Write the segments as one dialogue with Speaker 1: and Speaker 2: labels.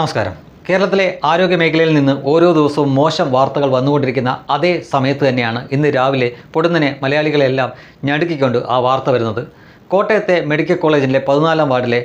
Speaker 1: നമസ്കാരം. കേരളത്തിലെ ആരോഗ്യ മേഖലയിൽ നിന്ന് ഓരോ ദിവസവും മോശം വാർത്തകൾ വന്നുകൊണ്ടിരിക്കുന്ന അതേ സമയത്ത് തന്നെയാണ് ഇന്ന് രാവിലെ പൊടുന്നനെ മലയാളികളെല്ലാം ഞടുക്കിക്കൊണ്ട് ആ വാർത്ത വരുന്നത്. കോട്ടയത്തെ മെഡിക്കൽ കോളേജിന്റെ പതിനാലാം വാർഡിലെ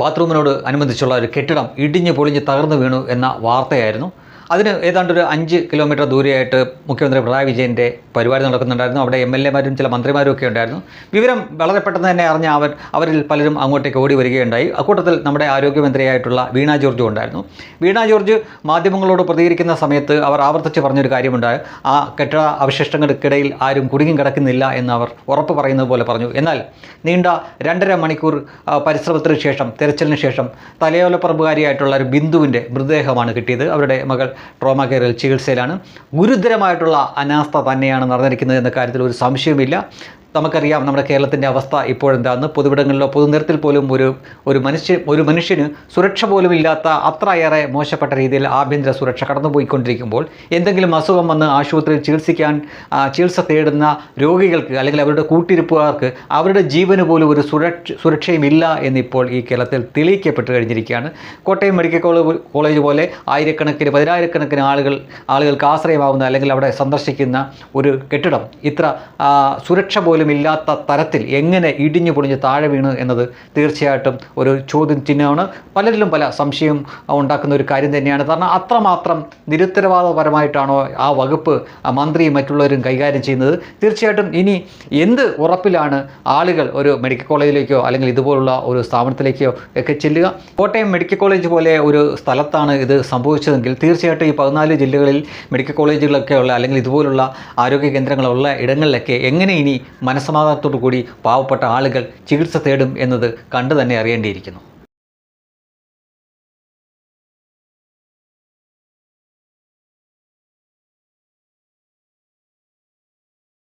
Speaker 1: ബാത്റൂമിനോട് അനുബന്ധിച്ചുള്ള ഒരു കെട്ടിടം ഇടിഞ്ഞ് പൊളിഞ്ഞ് തകർന്നു വീണു എന്ന വാർത്തയായിരുന്നു. അതിന് ഏതാണ്ട് ഒരു അഞ്ച് കിലോമീറ്റർ ദൂരെയായിട്ട് മുഖ്യമന്ത്രി പിണറായി വിജയന്റെ പരിപാടി നടക്കുന്നുണ്ടായിരുന്നു. അവിടെ എം എൽ എമാരും ചില മന്ത്രിമാരും ഒക്കെ ഉണ്ടായിരുന്നു. വിവരം വളരെ പെട്ടെന്ന് തന്നെ അറിഞ്ഞ അവർ അവരിൽ പലരും അങ്ങോട്ടേക്ക് ഓടി വരികയുണ്ടായി. അക്കൂട്ടത്തിൽ നമ്മുടെ ആരോഗ്യമന്ത്രിയായിട്ടുള്ള വീണ ജോർജും ഉണ്ടായിരുന്നു. വീണ ജോർജ് മാധ്യമങ്ങളോട് പ്രതികരിക്കുന്ന സമയത്ത് അവർ ആവർത്തിച്ച് പറഞ്ഞൊരു കാര്യമുണ്ടായി. ആ കെട്ടിട അവശിഷ്ടങ്ങൾക്കിടയിൽ ആരും കുടുങ്ങി കിടക്കുന്നില്ല എന്ന് അവർ ഉറപ്പ് പറയുന്നത് പോലെ പറഞ്ഞു. എന്നാൽ നീണ്ട രണ്ടര മണിക്കൂർ പരിശ്രമത്തിന് ശേഷം തെരച്ചിലിന് ശേഷം തലയോലപ്പറമ്പുകാരിയായിട്ടുള്ള ഒരു ബിന്ദുവിന്റെ മൃതദേഹമാണ് കിട്ടിയത്. അവരുടെ മകൾ ട്രോമ കെയറിൽ ചികിത്സയിലാണ്. ഗുരുതരമായിട്ടുള്ള അനാസ്ഥ തന്നെയാണ് നടന്നിരിക്കുന്നത് എന്ന കാര്യത്തിൽ ഒരു സംശയവുമില്ല. നമുക്കറിയാം നമ്മുടെ കേരളത്തിന്റെ അവസ്ഥ ഇപ്പോഴെന്താന്ന്. പൊതുവിടങ്ങളിലോ പൊതുനിരത്തിൽ പോലും ഒരു ഒരു മനുഷ്യ ഒരു മനുഷ്യന് സുരക്ഷ പോലും ഇല്ലാത്ത അത്രയേറെ മോശപ്പെട്ട രീതിയിൽ ആഭ്യന്തര സുരക്ഷ കടന്നുപോയിക്കൊണ്ടിരിക്കുമ്പോൾ എന്തെങ്കിലും അസുഖം വന്ന് ആശുപത്രിയിൽ ചികിത്സിക്കാൻ ചികിത്സ തേടുന്ന രോഗികൾക്ക് അല്ലെങ്കിൽ അവരുടെ കൂട്ടിരിപ്പുകാർക്ക് അവരുടെ ജീവന് പോലും ഒരു സുരക്ഷ സുരക്ഷയുമില്ല എന്നിപ്പോൾ ഈ കേരളത്തിൽ തെളിയിക്കപ്പെട്ട് കഴിഞ്ഞിരിക്കുകയാണ്. കോട്ടയം മെഡിക്കൽ കോളേജ് പോലെ ആയിരക്കണക്കിന് പതിനായിരക്കണക്കിന് ആളുകൾ ആളുകൾക്ക് ആശ്രയമാവുന്ന അല്ലെങ്കിൽ അവിടെ സന്ദർശിക്കുന്ന ഒരു കെട്ടിടം ഇത്ര സുരക്ഷ പോലും ഇല്ലാത്ത തരത്തിൽ എങ്ങനെ ഇടിഞ്ഞു പൊളിഞ്ഞ് താഴെ വീണ് എന്നത് തീർച്ചയായിട്ടും ഒരു ചോദ്യം ചിഹ്നമാണ്. പലരിലും പല സംശയം ഉണ്ടാക്കുന്ന ഒരു കാര്യം തന്നെയാണ്. കാരണം അത്രമാത്രം നിരുത്തരവാദപരമായിട്ടാണോ ആ വകുപ്പ് മന്ത്രിയും മറ്റുള്ളവരും കൈകാര്യം ചെയ്യുന്നത്? തീർച്ചയായിട്ടും ഇനി എന്ത് ഉറപ്പിലാണ് ആളുകൾ ഒരു മെഡിക്കൽ കോളേജിലേക്കോ അല്ലെങ്കിൽ ഇതുപോലുള്ള ഒരു സ്ഥാപനത്തിലേക്കോ ഒക്കെ ചെല്ലുക? കോട്ടയം മെഡിക്കൽ കോളേജ് പോലെ ഒരു സ്ഥലത്താണ് ഇത് സംഭവിച്ചതെങ്കിൽ തീർച്ചയായിട്ടും ഈ പതിനാല് ജില്ലകളിൽ മെഡിക്കൽ കോളേജുകളൊക്കെ ഉള്ള അല്ലെങ്കിൽ ഇതുപോലുള്ള ആരോഗ്യ കേന്ദ്രങ്ങളുള്ള ഇടങ്ങളിലൊക്കെ എങ്ങനെ ഇനി മനസ്സമാധാനത്തോടു കൂടി പാവപ്പെട്ട ആളുകൾ ചികിത്സ തേടും എന്നത് കണ്ടു തന്നെ അറിയേണ്ടിയിരിക്കുന്നു.